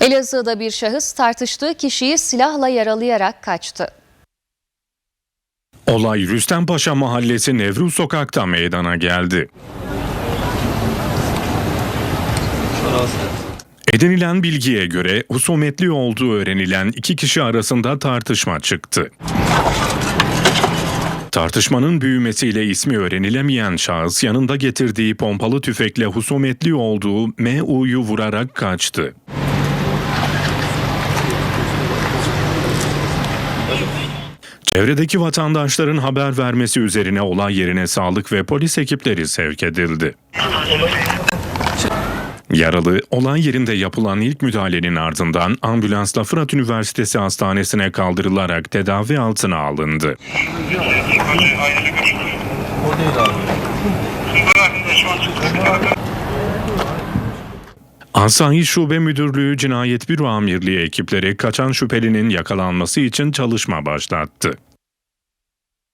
Elazığ'da bir şahıs tartıştığı kişiyi silahla yaralayarak kaçtı. Olay Rüstempaşa Mahallesi Nevru Sokak'ta meydana geldi. Edinilen bilgiye göre husumetli olduğu öğrenilen iki kişi arasında tartışma çıktı. Tartışmanın büyümesiyle ismi öğrenilemeyen şahıs yanında getirdiği pompalı tüfekle husumetli olduğu MU'yu vurarak kaçtı. Çevredeki vatandaşların haber vermesi üzerine olay yerine sağlık ve polis ekipleri sevk edildi. Yaralı olay yerinde yapılan ilk müdahalenin ardından ambulansla Fırat Üniversitesi Hastanesi'ne kaldırılarak tedavi altına alındı. Asayi Şube Müdürlüğü Cinayet Büro Amirliği ekipleri kaçan şüphelinin yakalanması için çalışma başlattı.